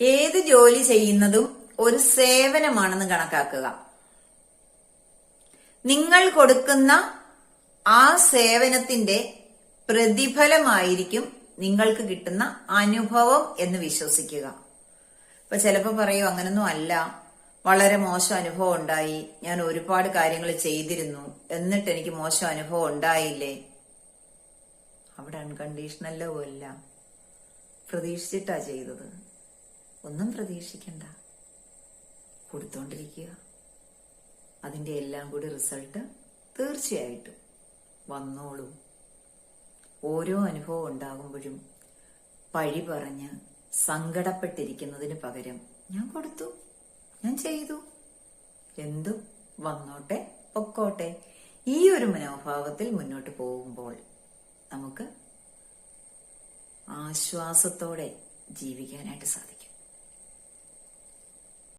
ഏത് ജോലി ചെയ്യുന്നതും ഒരു സേവനമാണെന്ന് കണക്കാക്കുക. നിങ്ങൾ കൊടുക്കുന്ന ആ സേവനത്തിന്റെ പ്രതിഫലമായിരിക്കും നിങ്ങൾക്ക് കിട്ടുന്ന അനുഭവം എന്ന് വിശ്വസിക്കുക. ഇപ്പൊ ചിലപ്പോ പറയൂ അങ്ങനൊന്നും അല്ല. വളരെ മോശം അനുഭവം ഉണ്ടായി. ഞാൻ ഒരുപാട് കാര്യങ്ങൾ ചെയ്തിരുന്നു. എന്നിട്ട് എനിക്ക് മോശം അനുഭവം ഉണ്ടായില്ലേ? അവിടെ അൺകണ്ടീഷണൽ ലവ് അല്ല. പ്രതീക്ഷിച്ചിട്ടാ ചെയ്തത്. ഒന്നും പ്രതീക്ഷിക്കണ്ട. കൊടുത്തോണ്ടിരിക്കുക. അതിന്റെ എല്ലാം കൂടി റിസൾട്ട് തീർച്ചയായിട്ടും വന്നോളൂ. ഓരോ അനുഭവം ഉണ്ടാകുമ്പോഴും പഴി പറഞ്ഞ് സങ്കടപ്പെട്ടിരിക്കുന്നതിന് പകരം ഞാൻ കൊടുത്തു. ഞാൻ ചെയ്തു. എന്തു വന്നോട്ടെ പൊക്കോട്ടെ. ഈ ഒരു മനോഭാവത്തിൽ മുന്നോട്ട് പോകുമ്പോൾ നമുക്ക് ആശ്വാസത്തോടെ ജീവിക്കാനായിട്ട് സാധിക്കും.